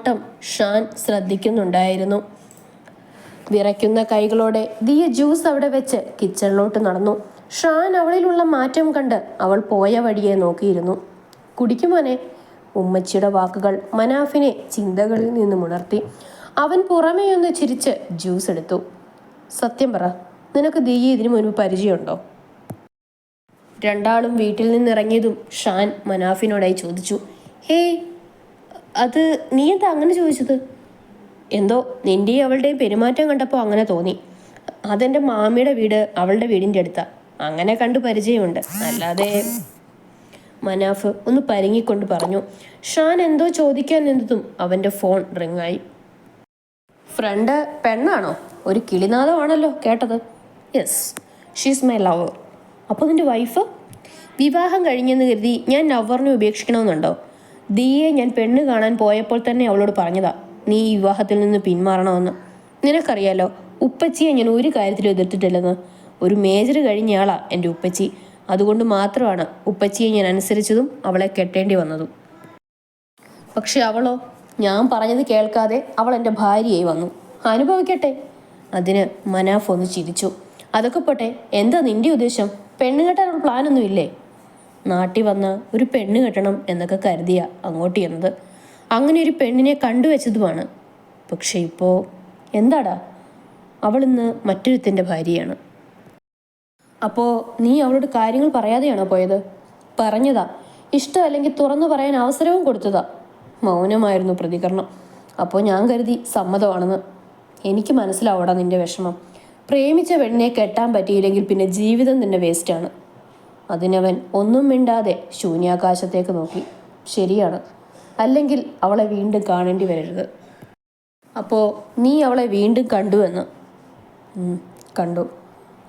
നോട്ടം ഷാൻ ശ്രദ്ധിക്കുന്നുണ്ടായിരുന്നു. വിറയ്ക്കുന്ന കൈകളോടെ ദിയ ജ്യൂസ് അവിടെ വെച്ച് കിച്ചണിലോട്ട് നടന്നു. ഷാൻ അവളിലുള്ള മാറ്റം കണ്ട് അവൾ പോയ വഴിയെ നോക്കിയിരുന്നു. കുടിക്കുമോനെ? ഉമ്മച്ചിയുടെ വാക്കുകൾ മനാഫിനെ ചിന്തകളിൽ നിന്നും ഉണർത്തി. അവൻ പുറമേ ഒന്ന് ചിരിച്ച് ജ്യൂസ് എടുത്തു. സത്യം പറ നിനക്ക് ദിയ ഇതിനു മുൻപ് പരിചയമുണ്ടോ? രണ്ടാളും വീട്ടിൽ നിന്നിറങ്ങിയതും ഷാൻ മനാഫിനോടായി ചോദിച്ചു. ഹേയ് അത് നീ എന്താ അങ്ങനെ ചോദിച്ചത്? എന്തോ നിന്റെയും അവളുടെയും പെരുമാറ്റം കണ്ടപ്പോൾ അങ്ങനെ തോന്നി. അതെന്റെ മാമിയുടെ വീട് അവളുടെ വീടിന്റെ അടുത്താ. അങ്ങനെ കണ്ടു പരിചയമുണ്ട്. അല്ലാതെ മനാഫ് ഒന്ന് പരുങ്ങിക്കൊണ്ട് പറഞ്ഞു ഷാൻ എന്തോ ചോദിക്കാൻ നിന്നതും അവന്റെ ഫോൺ റിങ്ങായി. ഫ്രണ്ട് പെണ്ണാണോ? ഒരു കിളിനാഥമാണല്ലോ കേട്ടത്. യെസ് ഷീസ് മൈ ലവർ അപ്പോൾ നിന്റെ വൈഫ് വിവാഹം കഴിഞ്ഞെന്ന് കരുതി ഞാൻ ലവറിനെ ഉപേക്ഷിക്കണമെന്നുണ്ടോ? ദിയെ ഞാൻ പെണ്ണ് കാണാൻ പോയപ്പോൾ തന്നെ അവളോട് പറഞ്ഞതാ നീ ഈ വിവാഹത്തിൽ നിന്ന് പിന്മാറണമെന്ന്. നിനക്കറിയാലോ ഉപ്പച്ചിയെ ഞാൻ ഒരു കാര്യത്തിലും എതിർത്തിട്ടില്ലെന്ന്. ഒരു മേജർ കഴിഞ്ഞയാളാ എന്റെ ഉപ്പച്ചി. അതുകൊണ്ട് മാത്രമാണ് ഉപ്പച്ചിയെ ഞാൻ അനുസരിച്ചതും അവളെ കെട്ടേണ്ടി വന്നതും. പക്ഷെ അവളോ ഞാൻ പറഞ്ഞത് കേൾക്കാതെ അവൾ എന്റെ ഭാര്യയായി വന്നു. അനുഭവിക്കട്ടെ. അതിന് മനാഫ് ഒന്ന് ചിരിച്ചു. അതൊക്കെ പോട്ടെ എന്താ നിന്റെ ഉദ്ദേശം? പെണ്ണുകെട്ടാനുള്ള പ്ലാനൊന്നും ഇല്ലേ നാട്ടിൽ വന്ന് ഒരു പെണ്ണ് കെട്ടണം എന്നൊക്കെ കരുതിയ അങ്ങോട്ട് ചെന്നത്. അങ്ങനെ ഒരു പെണ്ണിനെ കണ്ടുവച്ചതുമാണ് പക്ഷെ ഇപ്പോൾ എന്താടാ? അവളിന്ന് മറ്റൊരുത്തിന്റെ ഭാര്യയാണ്. അപ്പോൾ നീ അവളോട് കാര്യങ്ങൾ പറയാതെയാണോ പോയത്? പറഞ്ഞതാ. ഇഷ്ടമല്ലെങ്കിൽ തുറന്നു പറയാൻ അവസരവും കൊടുത്തതാ. മൗനമായിരുന്നു പ്രതികരണം. അപ്പോൾ ഞാൻ കരുതി സമ്മതമാണെന്ന്. എനിക്ക് മനസ്സിലാവടാ നിന്റെ വിഷമം. പ്രേമിച്ച പെണ്ണിനെ കെട്ടാൻ പറ്റിയില്ലെങ്കിൽ പിന്നെ ജീവിതം തന്നെ വേസ്റ്റാണ് അതിനവൻ ഒന്നും മിണ്ടാതെ ശൂന്യാകാശത്തേക്ക് നോക്കി. ശരിയാണ്. അല്ലെങ്കിൽ അവളെ വീണ്ടും കാണേണ്ടി വരരുത്. അപ്പോൾ നീ അവളെ വീണ്ടും കണ്ടുവെന്ന് കണ്ടു.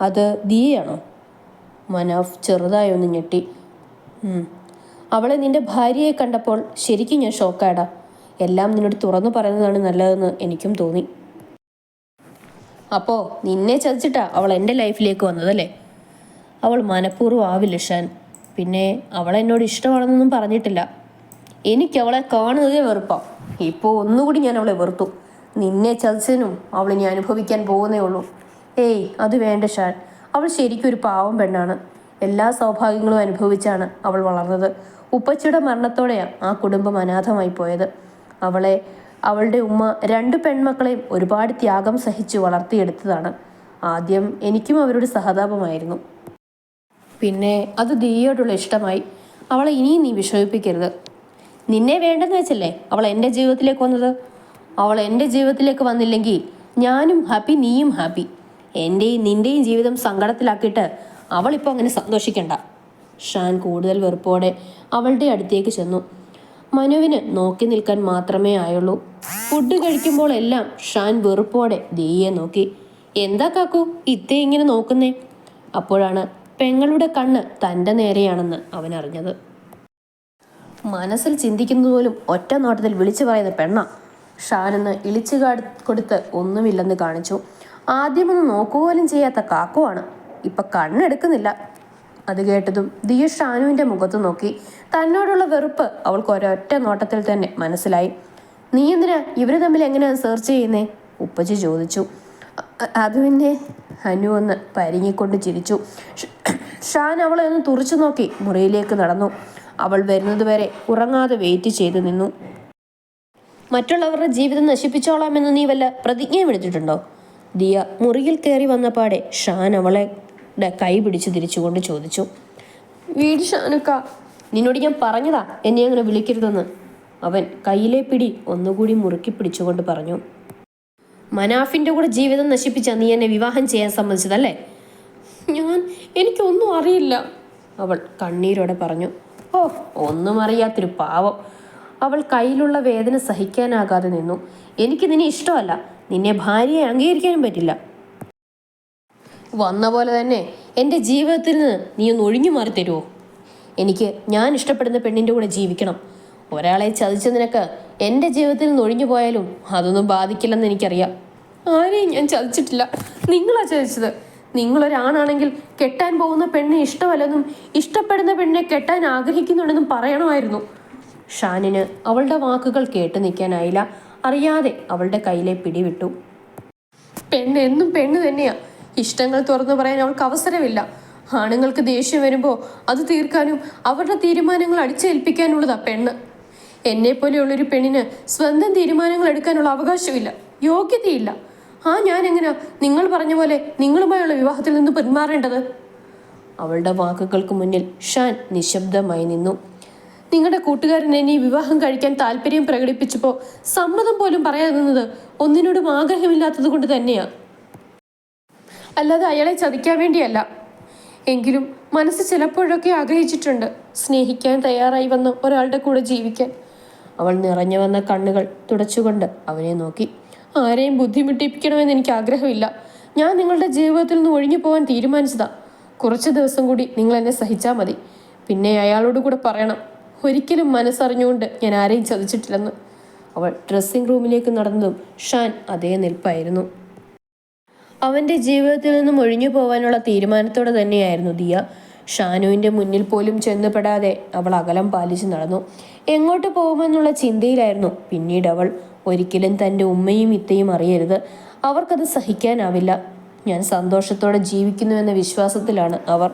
അത് ദിയയാണോ? മനാഫ് ചെറുതായി ഒന്ന് ഞെട്ടി. അവളെ നിന്റെ ഭാര്യയെ കണ്ടപ്പോൾ ശരിക്കും ഞാൻ ഷോക്കായടാ. എല്ലാം നിന്നോട് തുറന്നു പറയുന്നതാണ് നല്ലതെന്ന് എനിക്കും തോന്നി. അപ്പോൾ നിന്നെ ചതിച്ചിട്ടാ അവൾ എന്റെ ലൈഫിലേക്ക് വന്നതല്ലേ? അവൾ മനഃപൂർവം ആവില്ല ഷാൻ. പിന്നെ അവൾ എന്നോട് ഇഷ്ടമാണെന്നൊന്നും പറഞ്ഞിട്ടില്ല. എനിക്ക് അവളെ കാണുന്നതേ വെറുപ്പാ. ഇപ്പോൾ ഒന്നുകൂടി ഞാൻ അവളെ വെറുത്തു. നിന്നെ ചതിച്ചതിനും ഇനി അനുഭവിക്കാൻ പോകുന്നേ ഉള്ളൂ. ഏയ് അത് വേണ്ട ഷാൻ. അവൾ ശരിക്കും ഒരു പാവം പെണ്ണാണ്. എല്ലാ സൗഭാഗ്യങ്ങളും അനുഭവിച്ചാണ് അവൾ വളർന്നത്. ഉപ്പച്ചിയുടെ മരണത്തോടെയാണ് ആ കുടുംബം അനാഥമായി പോയത്. അവളെ അവളുടെ ഉമ്മ രണ്ട് പെൺമക്കളെയും ഒരുപാട് ത്യാഗം സഹിച്ചു വളർത്തിയെടുത്തതാണ്. ആദ്യം എനിക്കും അവരോട് സഹതാപമായിരുന്നു. പിന്നെ അത് ദീയോടുള്ള ഇഷ്ടമായി. അവളെ ഇനിയും നീ വിഷമിപ്പിക്കരുത്. നിന്നെ വേണ്ടെന്ന് വെച്ചല്ലേ അവൾ എന്റെ ജീവിതത്തിലേക്ക് വന്നത്? അവൾ എന്റെ ജീവിതത്തിലേക്ക് വന്നില്ലെങ്കിൽ ഞാനും ഹാപ്പി നീയും ഹാപ്പി. എന്റെയും നിന്റെയും ജീവിതം സങ്കടത്തിലാക്കിയിട്ട് അവളിപ്പോൾ അങ്ങനെ സന്തോഷിക്കണ്ട. ഷാൻ കൂടുതൽ വെറുപ്പോടെ അവളുടെ അടുത്തേക്ക് ചെന്നു. മനുവിന് നോക്കി നിൽക്കാൻ മാത്രമേ ആയുള്ളൂ. ഫുഡ് കഴിക്കുമ്പോൾ എല്ലാം ഷാൻ വെറുപ്പോടെ ദീയെ നോക്കി. എന്താ കാക്കു ഇത്തേ ഇങ്ങനെ നോക്കുന്നേ? അപ്പോഴാണ് പെങ്ങളുടെ കണ്ണ് തന്റെ നേരെയാണെന്ന് അവൻ അറിഞ്ഞത് മനസ്സിൽ ചിന്തിക്കുന്നത് പോലും ഒറ്റ നോട്ടത്തിൽ വിളിച്ചു പറയുന്ന പെണ്ണ ഷാനെന്ന് ഇളിച്ചു കാട് കൊടുത്ത് ഒന്നുമില്ലെന്ന് കാണിച്ചു. ആദ്യമൊന്നും നോക്കുപോലും ചെയ്യാത്ത കാക്കുവാണ്. ഇപ്പൊ കണ്ണെടുക്കുന്നില്ല. അത് കേട്ടതും ദിയ ഷാനുവിന്റെ മുഖത്ത് നോക്കി. തന്നോടുള്ള വെറുപ്പ് അവൾക്ക് ഒരൊറ്റ നോട്ടത്തിൽ തന്നെ മനസ്സിലായി. നീ എന്തിനാ ഇവർ തമ്മിൽ എങ്ങനെയാണ് സെർച്ച് ചെയ്യുന്നേ? ഉപ്പച്ചി ചോദിച്ചു. "അ- അത് പിന്നെ ഹനു ഒന്ന് പരിങ്ങിക്കൊണ്ട് ചിരിച്ചു. ഷാൻ അവളെ ഒന്ന് തുറച്ചു നോക്കി മുറിയിലേക്ക് നടന്നു. അവൾ വരുന്നതുവരെ ഉറങ്ങാതെ വെയിറ്റ് ചെയ്തു നിന്നു. മറ്റുള്ളവരുടെ ജീവിതം നശിപ്പിച്ചോളാമെന്ന് നീ വല്ല പ്രതിജ്ഞയും എടുത്തിട്ടുണ്ടോ? ദിയ മുറിയിൽ കയറി വന്നപാടെ ഷാൻ അവളെ കൈ പിടിച്ച് തിരിച്ചുകൊണ്ട് ചോദിച്ചു. വീട് ഷാനുക്ക. നിന്നോട് ഞാൻ പറഞ്ഞതാ എന്നെ അങ്ങനെ വിളിക്കരുതെന്ന്. അവൻ കയ്യിലെ പിടി ഒന്നുകൂടി മുറുക്കി പിടിച്ചുകൊണ്ട് പറഞ്ഞു. മനാഫിന്റെ കൂടെ ജീവിതം നശിപ്പിച്ച നീ എന്നെ വിവാഹം ചെയ്യാൻ സമ്മതിച്ചതല്ലേ? ഞാൻ എനിക്കൊന്നും അറിയില്ല. അവൾ കണ്ണീരോടെ പറഞ്ഞു ഓ ഒന്നും അറിയാത്തൊരു പാവം. അവൾ കയ്യിലുള്ള വേദന സഹിക്കാനാകാതെ നിന്നു. എനിക്ക് നിന്നെ ഇഷ്ടമല്ല. നിന്നെ ഭാര്യയെ അംഗീകരിക്കാനും പറ്റില്ല. വന്ന പോലെ തന്നെ എന്റെ ജീവിതത്തിൽ നിന്ന് നീ ഒന്ന് ഒഴിഞ്ഞു മാറി തരുമോ എനിക്ക് ഞാൻ ഇഷ്ടപ്പെടുന്ന പെണ്ണിന്റെ കൂടെ ജീവിക്കണം. ഒരാളെ ചതിച്ച നിനക്ക് എന്റെ ജീവിതത്തിൽ നിന്ന് ഒഴിഞ്ഞു പോയാലും അതൊന്നും ബാധിക്കില്ലെന്ന് എനിക്കറിയാം. ആരെയും ഞാൻ ചതിച്ചിട്ടില്ല. നിങ്ങളാ ചതിച്ചത്. നിങ്ങളൊരാണാണെങ്കിൽ കെട്ടാൻ പോകുന്ന പെണ്ണെ ഇഷ്ടമല്ലെന്നും ഇഷ്ടപ്പെടുന്ന പെണ്ണിനെ കെട്ടാൻ ആഗ്രഹിക്കുന്നുണ്ടെന്നും പറയണമായിരുന്നു. ഷാനിന് അവളുടെ വാക്കുകൾ കേട്ടു നിൽക്കാനായില്ല. അറിയാതെ അവളുടെ കയ്യിലെ പിടിവിട്ടു. പെണ്ണ് എന്നും പെണ്ണ് തന്നെയാ. ഇഷ്ടങ്ങൾ തുറന്നു പറയാൻ അവൾക്ക് അവസരമില്ല. ആണുങ്ങൾക്ക് ദേഷ്യം വരുമ്പോൾ അത് തീർക്കാനും അവരുടെ തീരുമാനങ്ങൾ അടിച്ചേൽപ്പിക്കാനുള്ളതാ പെണ്ണ്. എന്നെ പോലെയുള്ളൊരു പെണ്ണിന് സ്വന്തം തീരുമാനങ്ങൾ എടുക്കാനുള്ള അവകാശമില്ല യോഗ്യതയില്ല. ആ ഞാൻ എങ്ങനെയാ നിങ്ങൾ പറഞ്ഞ പോലെ നിങ്ങളുമായുള്ള വിവാഹത്തിൽ നിന്ന് പിന്മാറേണ്ടത്? അവളുടെ വാക്കുകൾക്ക് മുന്നിൽ ഷാൻ നിശബ്ദമായി നിന്നു. നിങ്ങളുടെ കൂട്ടുകാരൻ എന്നെ വിവാഹം കഴിക്കാൻ താല്പര്യം പ്രകടിപ്പിച്ചപ്പോൾ സമ്മതം പോലും പറയാതെ നിന്നത് ഒന്നിനോടും ആഗ്രഹമില്ലാത്തത് കൊണ്ട് തന്നെയാ. അല്ലാതെ അയാളെ ചതിക്കാൻ വേണ്ടിയല്ല. എങ്കിലും മനസ്സ് ചിലപ്പോഴൊക്കെ ആഗ്രഹിച്ചിട്ടുണ്ട് സ്നേഹിക്കാൻ തയ്യാറായി വന്ന ഒരാളുടെ കൂടെ ജീവിക്കാൻ. അവൾ നിറഞ്ഞു വന്ന കണ്ണുകൾ തുടച്ചുകൊണ്ട് അവനെ നോക്കി. ആരെയും ബുദ്ധിമുട്ടിപ്പിക്കണമെന്ന് എനിക്ക് ആഗ്രഹമില്ല. ഞാൻ നിങ്ങളുടെ ജീവിതത്തിൽ നിന്ന് ഒഴിഞ്ഞു പോകാൻ തീരുമാനിച്ചതാ. കുറച്ച് ദിവസം കൂടി നിങ്ങൾ എന്നെ സഹിച്ചാൽ മതി. പിന്നെ അയാളോട് കൂടെ പറയണം. ഒരിക്കലും മനസ്സറിഞ്ഞുകൊണ്ട് ഞാൻ ആരെയും ചതിച്ചിട്ടില്ലെന്ന്. അവൾ ഡ്രസ്സിംഗ് റൂമിലേക്ക് നടന്നതും ഷാൻ അതേ നിൽപ്പായിരുന്നു. അവന്റെ ജീവിതത്തിൽ നിന്നും ഒഴിഞ്ഞു പോകാനുള്ള തീരുമാനത്തോടെ തന്നെയായിരുന്നു ദിയ. ഷാനുവിന്റെ മുന്നിൽ പോലും ചെന്നുപെടാതെ അവൾ അകലം പാലിച്ചു നടന്നു. എങ്ങോട്ട് പോകുമെന്നുള്ള ചിന്തയിലായിരുന്നു പിന്നീട് അവൾ. ഒരിക്കലും തന്റെ ഉമ്മയും ഇത്തയും അറിയരുത്. അവർക്കത് സഹിക്കാനാവില്ല. ഞാൻ സന്തോഷത്തോടെ ജീവിക്കുന്നു എന്ന വിശ്വാസത്തിലാണ് അവർ.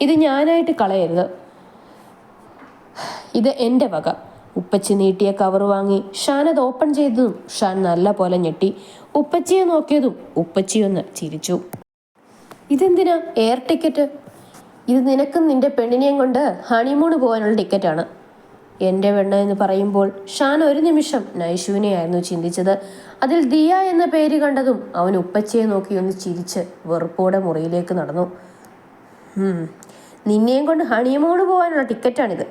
ഇത് ഞാനായിട്ട് കളയരുത്. ഇത് എന്റെ വക. ഉപ്പച്ചി നീട്ടിയ കവർ വാങ്ങി ഷാൻ അത് ഓപ്പൺ ചെയ്തതും ഷാൻ നല്ല പോലെ ഞെട്ടി. ഉപ്പച്ചിയെ നോക്കിയതും ഉപ്പച്ചിയൊന്ന് ചിരിച്ചു. ഇതെന്തിനാ? Air ticket? ഇത് നിനക്കും നിന്റെ പെണ്ണിനെയും കൊണ്ട് ഹണിമൂണ് പോകാനുള്ള ടിക്കറ്റാണ് എന്റെ പെണ്ണ് എന്ന് പറയുമ്പോൾ ഷാൻ ഒരു നിമിഷം നൈഷുവിനെയായിരുന്നു ചിന്തിച്ചത്. അതിൽ ദിയ എന്ന പേര് കണ്ടതും അവൻ ഉപ്പച്ചയെ നോക്കി ഒന്ന് ചിരിച്ച് വെറുപ്പോടെ മുറിയിലേക്ക് നടന്നു. "ഹും, നിന്നെയും കൊണ്ട് ഹണിമൂണ് പോകാനുള്ള ടിക്കറ്റാണിത്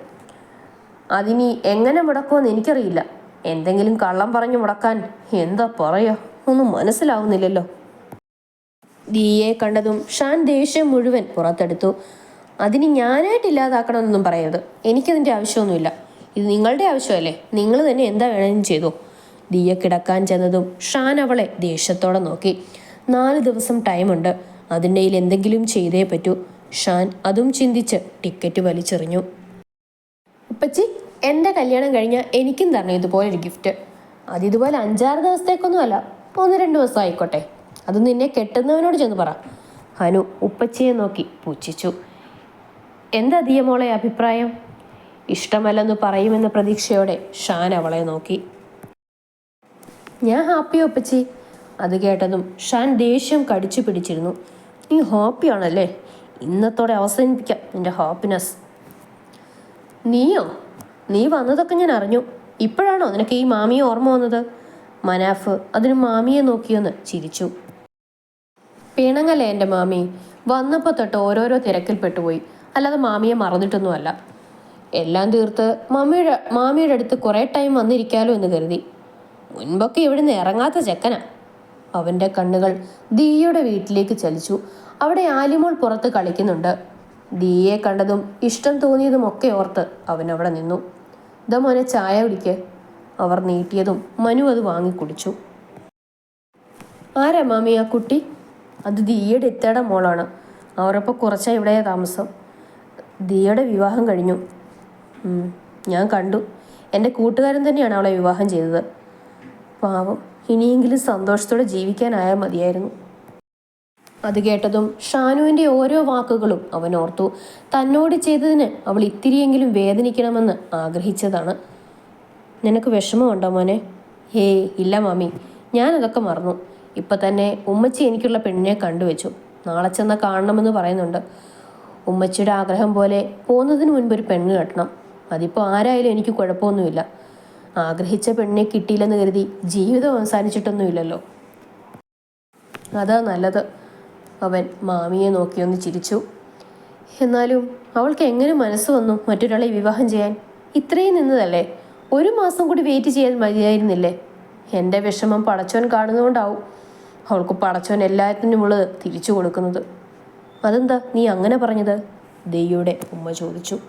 അതിനി എങ്ങനെ മുടക്കുമെന്ന് എനിക്കറിയില്ല. എന്തെങ്കിലും കള്ളം പറഞ്ഞു മുടക്കാൻ എന്താ പറയോ? ഒന്നും മനസ്സിലാവുന്നില്ലല്ലോ. ദിയെ കണ്ടതും ഷാൻ ദേഷ്യം മുഴുവൻ പുറത്തെടുത്തു. അതിന് ഞാനായിട്ട് ഇല്ലാതാക്കണമെന്നൊന്നും പറയരുത്. എനിക്കതിന്റെ ആവശ്യമൊന്നുമില്ല. ഇത് നിങ്ങളുടെ ആവശ്യമല്ലേ? നിങ്ങൾ തന്നെ എന്താ വേണമെങ്കിലും ചെയ്തു. ദിയ കിടക്കാൻ ചെന്നതും ഷാൻ അവളെ ദേഷ്യത്തോടെ നോക്കി. നാല് ദിവസം ടൈമുണ്ട്. അതിന്റെ എന്തെങ്കിലും ചെയ്തേ പറ്റൂ. ഷാൻ അതും ചിന്തിച്ച് ടിക്കറ്റ് വലിച്ചെറിഞ്ഞു. ഉപ്പച്ചി എന്റെ കല്യാണം കഴിഞ്ഞാൽ എനിക്കും തരണം ഇതുപോലെ ഒരു ഗിഫ്റ്റ്. അത് ഇതുപോലെ അഞ്ചാറ് ദിവസത്തേക്കൊന്നുമല്ല ഒന്ന് രണ്ട് ദിവസം ആയിക്കോട്ടെ. അത് നിന്നെ കെട്ടുന്നവനോട് ചെന്ന് പറ. ഹനു ഉപ്പച്ചിയെ നോക്കി പുച്ഛിച്ചു എന്താ ദിയ മോളെ അഭിപ്രായം? ഇഷ്ടമല്ലെന്ന് പറയുമെന്ന പ്രതീക്ഷയോടെ ഷാൻ അവളെ നോക്കി. ഞാൻ ഹാപ്പി ഒപ്പച്ചി അത് കേട്ടതും ഷാൻ ദേഷ്യം കടിച്ചു പിടിച്ചിരുന്നു. നീ ഹാപ്പിയാണല്ലേ? ഇന്നത്തോടെ അവസാനിപ്പിക്കാം നിന്റെ ഹാപ്പിനെസ് നീയോ? നീ വന്നതൊക്കെ ഞാൻ അറിഞ്ഞു. ഇപ്പോഴാണോ നിനക്ക് ഈ മാമിയെ ഓർമ്മ വന്നത്? മനാഫ് അതിന് മാമിയെ നോക്കിയൊന്ന് ചിരിച്ചു. പിണങ്ങല്ലേ എന്റെ മാമി? വന്നപ്പോൾ തൊട്ട് ഓരോരോ തിരക്കിൽ പെട്ടുപോയി അല്ലാതെ മാമിയെ മറന്നിട്ടൊന്നുമല്ല. എല്ലാം തീർത്ത് മമ്മിയുടെ മാമിയുടെ അടുത്ത് കുറേ ടൈം വന്നിരിക്കാലോ എന്ന് കരുതി. മുൻപൊക്കെ ഇവിടുന്ന് ഇറങ്ങാത്ത ചെക്കനാ. അവന്റെ കണ്ണുകൾ ദീയയുടെ വീട്ടിലേക്ക് ചലിച്ചു. അവിടെ ആലിമോൾ പുറത്ത് കളിക്കുന്നുണ്ട്. ദീയെ കണ്ടതും ഇഷ്ടം തോന്നിയതും ഒക്കെ ഓർത്ത് അവൻ അവിടെ നിന്നു. ദ മോനെ ചായ കുടിക്ക്. അവർ നീട്ടിയതും മനു അത് വാങ്ങിക്കുടിച്ചു ആരാ മാമി ആ കുട്ടി? അത് ദീയുടെ ഇത്തയുടെ മോളാണ്. അവരപ്പോൾ കുറച്ചാണ് ഇവിടെ താമസം. ദിയയുടെ വിവാഹം കഴിഞ്ഞു. ഞാൻ കണ്ടു. എന്റെ കൂട്ടുകാരൻ തന്നെയാണ് അവളെ വിവാഹം ചെയ്തത്. പാവം ഇനിയെങ്കിലും സന്തോഷത്തോടെ ജീവിക്കാനായാൽ മതിയായിരുന്നു. അത് കേട്ടതും ഷാനുവിന്റെ ഓരോ വാക്കുകളും അവൻ ഓർത്തു. തന്നോട് ചെയ്തതിന് അവൾ ഇത്തിരിയെങ്കിലും വേദനിക്കണമെന്ന് ആഗ്രഹിച്ചതാണ്. നിനക്ക് വിഷമമുണ്ടോ മോനെ? ഹേ ഇല്ല മാമി. ഞാനതൊക്കെ മറന്നു. ഇപ്പം തന്നെ ഉമ്മച്ചി എനിക്കുള്ള പെണ്ണിനെ കണ്ടുവച്ചു. നാളെ ചെന്നാൽ കാണണമെന്ന് പറയുന്നുണ്ട്. ഉമ്മച്ചിയുടെ ആഗ്രഹം പോലെ പോകുന്നതിന് മുൻപ് ഒരു പെണ്ണ് കെട്ടണം. അതിപ്പോൾ ആരായാലും എനിക്ക് കുഴപ്പമൊന്നുമില്ല. ആഗ്രഹിച്ച പെണ്ണിനെ കിട്ടിയില്ലെന്ന് കരുതി ജീവിതം അവസാനിച്ചിട്ടൊന്നുമില്ലല്ലോ. അതാ നല്ലത്. അവൻ മാമിയെ നോക്കിയൊന്ന് ചിരിച്ചു. എന്നാലും അവൾക്ക് എങ്ങനെ മനസ്സ് വന്നു മറ്റൊരാളെ വിവാഹം ചെയ്യാൻ? ഇത്രയും നിന്നതല്ലേ? ഒരു മാസം കൂടി വെയിറ്റ് ചെയ്യാൻ മതിയായിരുന്നില്ലേ? എന്റെ വിഷമം പടച്ചോൻ കാണുന്നതുകൊണ്ടാവും അവൾക്ക് പടച്ചോൻ എല്ലാത്തിനുമുള്ളത് തിരിച്ചു കൊടുക്കുന്നത്. അതെന്താ നീ അങ്ങനെ പറഞ്ഞത്? ദയ്യയുടെ ഉമ്മ ചോദിച്ചു.